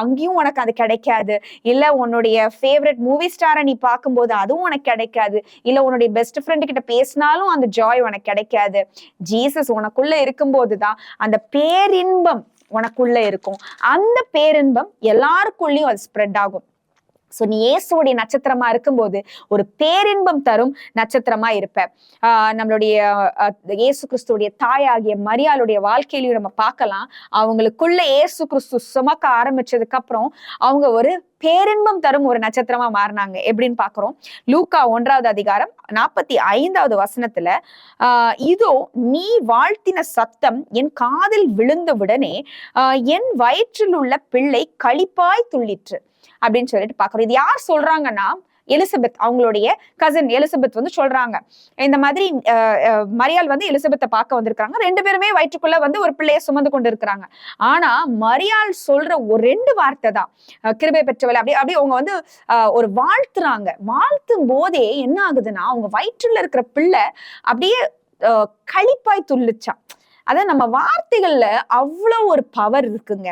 அங்கேயும் உனக்கு அது கிடைக்காது. இல்லை உன்னுடைய ஃபேவரட் மூவி ஸ்டாரை நீ பார்க்கும்போது அதுவும் உனக்கு கிடைக்காது. இல்லை உன்னுடைய பெஸ்ட் ஃப்ரெண்டு கிட்ட பேசினாலும் அந்த ஜாய் உனக்கு கிடைக்காது. ஜீசஸ் உனக்குள்ள இருக்கும்போது தான் அந்த பேரின்பம் உனக்குள்ள இருக்கும். அந்த பேரின்பம் எல்லாருக்குள்ளேயும் அது ஸ்ப்ரெட் ஆகும். ஸோ நீ இயேசுடைய நட்சத்திரமா இருக்கும்போது ஒரு பேரின்பம் தரும் நட்சத்திரமா இருப்ப. நம்மளுடைய இயேசு கிறிஸ்துடைய தாயாகிய மரியாளுடைய வாழ்க்கையிலையும் நம்ம பார்க்கலாம். அவங்களுக்குள்ள இயேசு கிறிஸ்து சுமக்க ஆரம்பிச்சதுக்கு அப்புறம் அவங்க ஒரு பேரின்பம் தரும் ஒரு நட்சத்திரமா மாறினாங்க. எப்படின்னு பாக்குறோம் லூக்கா ஒன்றாவது அதிகாரம் நாற்பத்தி ஐந்தாவது வசனத்துல ஆஹ் இதோ நீ வாழ்த்தின சத்தம் என் காதில் விழுந்தவுடனே என் வயிற்றில் உள்ள பிள்ளை களிப்பாய் துள்ளிற்று. அப்படின்னு சொல்லிட்டு பாக்குறோம் இது யார் சொல்றாங்கன்னா எலிசபெத் அவங்களுடைய கசின் எலிசபெத் வந்து சொல்றாங்க. இந்த மாதிரி அஹ், வந்து எலிசபெத்தை பார்க்க வந்திருக்காங்க ரெண்டு பேருமே வயிற்றுக்குள்ள வந்து ஒரு பிள்ளையை சுமந்து கொண்டு இருக்கிறாங்க ஆனா மரியாள் சொல்ற ஒரு ரெண்டு வார்த்தை தான். கிருபை பெற்றவள் அப்படி அப்படி அவங்க வந்து ஒரு வாழ்த்துறாங்க. வாழ்த்தும் போதே என்ன ஆகுதுன்னா அவங்க வயிற்றுல இருக்கிற பிள்ளை அப்படியே களிப்பாய் துள்ளுச்சான் அதான் நம்ம வார்த்தைகள்ல அவ்வளோ ஒரு பவர் இருக்குங்க.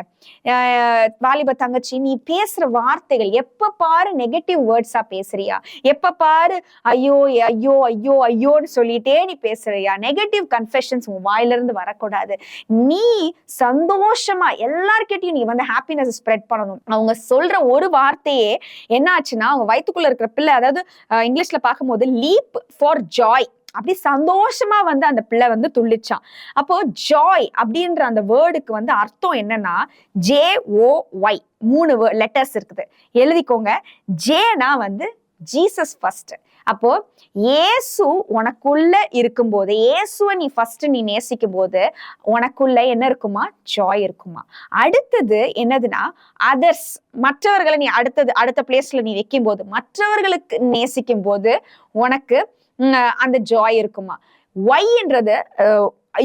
வாலிப தங்கச்சி நீ பேசுற வார்த்தைகள் எப்ப பாரு நெகட்டிவ் வேர்ட்ஸா பேசுறியா? எப்ப பாரு ஐயோ ஐயோ ஐயோ ஐயோன்னு சொல்லிட்டே நீ பேசுறியா? நெகட்டிவ் கன்ஃபெஷன்ஸ் உன் வாயில இருந்து வரக்கூடாது. நீ சந்தோஷமா எல்லார்கிட்டையும் நீ வந்து ஹாப்பினஸ் ஸ்ப்ரெட் பண்ணணும். அவங்க சொல்ற ஒரு வார்த்தையே என்ன ஆச்சுன்னா அவங்க வயிற்றுக்குள்ள இருக்கிற பிள்ளை அதாவது இங்கிலீஷ்ல பார்க்கும்போது லீப் ஃபார் ஜாய் அப்படி சந்தோஷமா வந்து அந்த பிள்ளை வந்து துள்ளிச்சான். அப்போ ஜாய் அப்படின்ற அந்த வேர்டுக்கு வந்து அர்த்தம் என்னன்னா ஜே ஓ ஒய் மூணு லெட்டர்ஸ் இருக்குது. எழுதிக்கோங்க. ஜேனா வந்து ஜீசஸ் ஃபர்ஸ்ட் அப்போ ஏசு உனக்குள்ள இருக்கும்போது இயேசுவை நீ ஃபர்ஸ்ட் நீ நேசிக்கும் போது உனக்குள்ள என்ன இருக்குமா? ஜாய் இருக்குமா? அடுத்தது என்னதுன்னா அதர்ஸ் மற்றவர்களை நீ அடுத்தது அடுத்த பிளேஸ்ல நீ வைக்கும் போது மற்றவர்களுக்கு நேசிக்கும் போது உனக்கு அந்த ஜாய் இருக்குமா? ஒய்ன்றது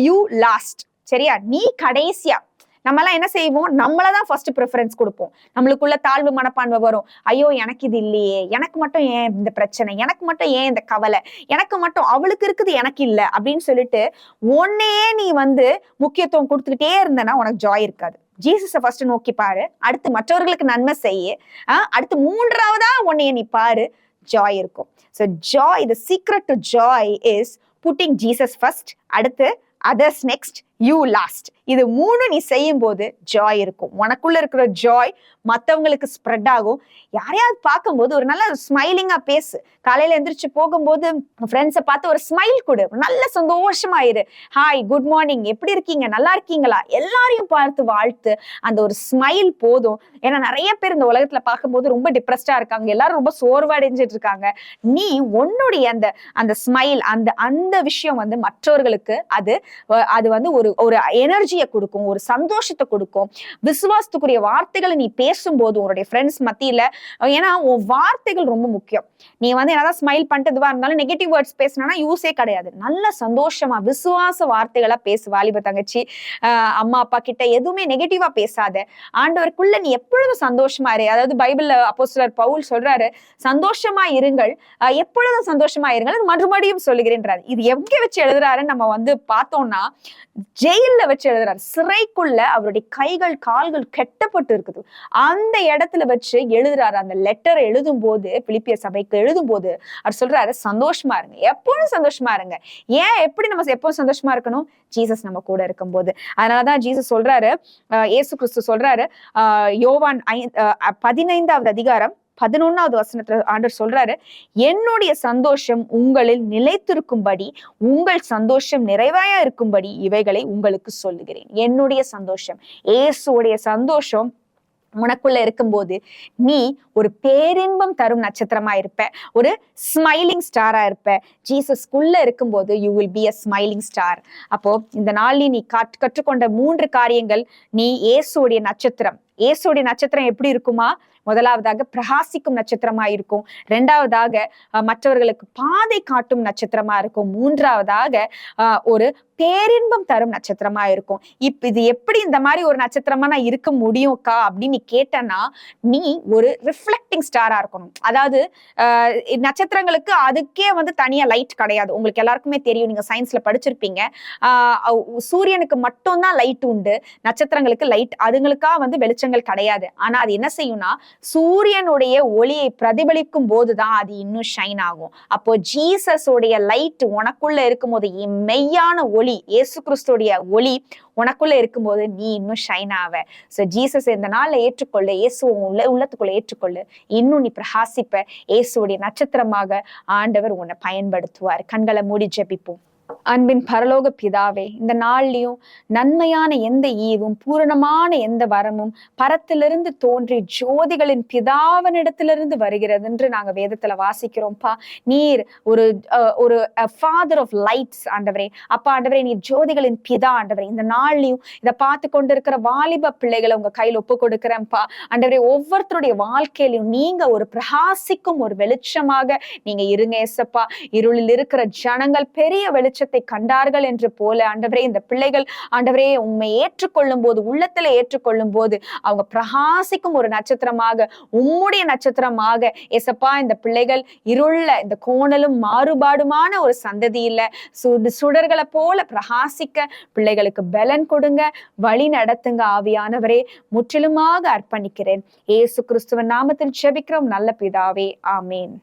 யூ லாஸ்ட் சரியா? நீ கடைசியா. நம்ம எல்லாம் என்ன செய்வோம்? நம்மளதான் ஃபர்ஸ்ட் ப்ரிஃபரன்ஸ் கொடுப்போம். நம்மளுக்குள்ள தாழ்வு மனப்பான்மை வரும். ஐயோ எனக்கு இது இல்லையே. எனக்கு மட்டும் ஏன் இந்த பிரச்சனை? எனக்கு மட்டும் ஏன் இந்த கவலை? எனக்கு மட்டும் அவளுக்கு இருக்குது எனக்கு இல்லை அப்படின்னு சொல்லிட்டு உன்னையே நீ வந்து முக்கியத்துவம் கொடுத்துக்கிட்டே இருந்தனா உனக்கு ஜாய் இருக்காது. ஜீசஸை ஃபர்ஸ்ட் நோக்கி பாரு. அடுத்து மற்றவர்களுக்கு நன்மை செய்ய. அடுத்து மூன்றாவதா உன்னைய நீ பாரு. ஜாய் இருக்கும். So joy the secret to joy is putting Jesus first அடுத்து அதர்ஸ் நெக்ஸ்ட் யூ லாஸ்ட் இது மூணு நீ செய்யும் போது ஜாய் இருக்கும். உனக்குள்ள இருக்கிற ஜாய் மத்தவங்களுக்கு ஸ்ப்ரெட் ஆகும். யாரையாவது பார்க்கும்போது ஒரு நல்ல ஸ்மைலிங்கா பேசு. காலையில எந்திரிச்சு போகும்போது ஃப்ரெண்ட்ஸை பார்த்து ஒரு ஸ்மைல் கொடு. நல்ல சந்தோஷமாயிரு ஹாய் குட் மார்னிங் எப்படி இருக்கீங்க? நல்லா இருக்கீங்களா? எல்லாரையும் பார்த்து வாழ்த்து. அந்த ஒரு ஸ்மைல் போதும். ஏன்னா நிறைய பேர் இந்த உலகத்துல பார்க்கும்போது ரொம்ப டிப்ரெஸ்டா இருக்காங்க. எல்லாரும் ரொம்ப சோர்வடைஞ்சிட்டு இருக்காங்க. நீ உன்னுடைய அந்த அந்த ஸ்மைல் அந்த அந்த விஷயம் வந்து மற்றவர்களுக்கு அது அது வந்து ஒரு ஒரு எனர்ஜியை கொடுக்கும் ஒரு சந்தோஷத்தை கொடுக்கும். விசுவாசத்துக்குரிய வார்த்தைகளை நீ பேசும்போது உன்னுடைய ஃப்ரெண்ட்ஸ் மத்தியில ஏன்னா உன் வார்த்தைகள் ரொம்ப முக்கியம். நீ வந்து என்னதான் ஸ்மைல் பண்ணிட்டு இதுவா இருந்தாலும் நெகட்டிவ் வேர்ட்ஸ் பேசினா யூஸே கிடையாது. நல்ல சந்தோஷமா விசுவாச வார்த்தைகளா பேசு வாலிப தங்கச்சி. அம்மா அப்பா கிட்ட எதுவுமே நெகட்டிவா பேசாத. ஆண்டவருக்குள்ள நீ எப்பொழுதும் சந்தோஷமா இரு. அதாவது பைபிள்ல அப்போஸ்தலர் பவுல் சொல்றாரு சந்தோஷமா இருங்கள். எப்பொழுதும் சந்தோஷமா இருங்கள் மறுபடியும் சொல்லுகிறேன்றாரு. இது எங்க வச்சு எழுதுறாருன்னு நம்ம வந்து பார்த்தோம்னா ஜெயிலில் வச்சு எழுதுறாரு. சிறைக்குள்ள அவருடைய கைகள் கால்கள் கெட்டப்பட்டு இருக்குது. அந்த இடத்துல வச்சு எழுதுறாரு. அந்த லெட்டர் எழுதும் போது பிலிப்பிய சபைக்கு எழுதும் போது அவர் சொல்றாரு சந்தோஷமா இருங்க. எப்பவும் சந்தோஷமா இருங்க. ஏன் எப்படி நம்ம எப்பவும் சந்தோஷமா இருக்கணும்? ஜீசஸ் நம்ம கூட இருக்கும்போது. அதனாலதான் ஜீசஸ் சொல்றாரு இயேசு கிறிஸ்து சொல்றாரு யோவான் ஐ- பதினைந்தாவது அதிகாரம் பதினொன்னாவது வசனத்துல ஆண்டர் சொல்றாரு என்னுடைய சந்தோஷம் உங்களில் நிலைத்திருக்கும்படி உங்கள் சந்தோஷம் நிறைவாயா இருக்கும்படி இவைகளை உங்களுக்கு சொல்லுகிறேன். என்னுடைய சந்தோஷம் ஏசுடைய சந்தோஷம் உனக்குள்ள இருக்கும்போது நீ ஒரு பேரின்பம் தரும் நட்சத்திரமா இருப்ப ஒரு ஸ்மைலிங் ஸ்டாரா இருப்ப. ஜீசஸ்குள்ள இருக்கும்போது you will be a smiling star அப்போ இந்த நாளில் நீ கற்று கற்றுக்கொண்ட மூன்று காரியங்கள் நீ ஏசுடைய நட்சத்திரம். இயேசுடைய நட்சத்திரம் எப்படி இருக்குமா? முதலாவதாக பிரகாசிக்கும் நட்சத்திரமா இருக்கும். ரெண்டாவதாக மற்றவர்களுக்கு பாதை காட்டும் நட்சத்திரமா இருக்கும். மூன்றாவதாக ஒரு பேரின்பம் தரும் நட்சத்திரமா இருக்கும். இப்ப இது எப்படி இந்த மாதிரி ஒரு நட்சத்திரமா நான் இருக்க முடியும்க்கா அப்படின்னு நீ கேட்டனா நீ ஒரு ரிஃப்ளெக்டிங் ஸ்டாரா இருக்கணும். அதாவது நட்சத்திரங்களுக்கு அதுக்கே வந்து தனியா லைட் கிடையாது. உங்களுக்கு எல்லாருக்குமே தெரியும். நீங்க சயின்ஸ்ல படிச்சிருப்பீங்க. சூரியனுக்கு மட்டும்தான் லைட் உண்டு. நட்சத்திரங்களுக்கு லைட் அதுங்களுக்கா வந்து வெளிச்சங்கள் கிடையாது. ஆனா அது என்ன செய்யும்னா சூரியனுடைய ஒளியை பிரதிபலிக்கும் போதுதான் அது இன்னும் ஷைன் ஆகும். அப்போ ஜீசஸ் உடைய லைட் உனக்குள்ள இருக்கும்போது மெய்யான ஒளி இயேசு கிறிஸ்துடைய ஒளி உனக்குள்ள இருக்கும்போது நீ இன்னும் ஷைன் ஆவ. சோ ஜீசஸ் இந்த நாள்ல ஏற்றுக்கொள்ளு இயேசு உள்ள உள்ளத்துக்குள்ள ஏற்றுக்கொள்ளு. இன்னும் நீ பிரகாசிப்ப இயேசுடைய நட்சத்திரமாக ஆண்டவர் உன்னை பயன்படுத்துவார். கண்களை மூடி ஜெபிப்போம். அன்பின் பரலோக பிதாவே இந்த நாள்லயும் நன்மையான எந்த ஈவும் பூரணமான எந்த வரமும் பரத்திலிருந்து தோன்றி ஜோதிகளின் பிதாவனிடத்திலிருந்து வருகிறது என்று நாங்க வேதத்துல வாசிக்கிறோம்ப்பா. நீர் ஒரு ஒரு ஃபாதர் ஆஃப் லைட்ஸ் ஆண்டவரே. அப்பா ஆண்டவரே நீர் ஜோதிகளின் பிதா ஆண்டவரே. இந்த நாள்லயும் இதை பார்த்து கொண்டிருக்கிற வாலிப பிள்ளைகளை உங்க கையில ஒப்பு கொடுக்கிறேன்ப்பா. ஆண்டவரே ஒவ்வொருத்தருடைய வாழ்க்கையிலும் நீங்க ஒரு பிரகாசிக்கும் ஒரு வெளிச்சமாக நீங்க இருங்க ஏசப்பா. இருளில் இருக்கிற ஜனங்கள் பெரிய வெளிச்சத்தை கண்டார்கள் என்று போல ஆண்டவரே இந்த பிள்ளைகள் ஆண்டவரே உண்மை ஏற்றுக்கொள்ளும் போது உள்ளத்துல ஏற்றுக்கொள்ளும் போது அவங்க பிரகாசிக்கும் ஒரு நட்சத்திரமாக உம்முடைய நட்சத்திரமாக எசப்பா இந்த பிள்ளைகள் இருள இந்த கோணலும் மாறுபாடுமான ஒரு சந்ததியில சுடு சுடர்களை போல பிரகாசிக்க பிள்ளைகளுக்கு பலன் கொடுங்க வழி நடத்துங்க ஆவியானவரே முற்றிலுமாக அர்ப்பணிக்கிறேன். ஏசு கிறிஸ்துவன் நாமத்தில் செபிக்கிறோம். நல்ல பிதாவே ஆமேன்.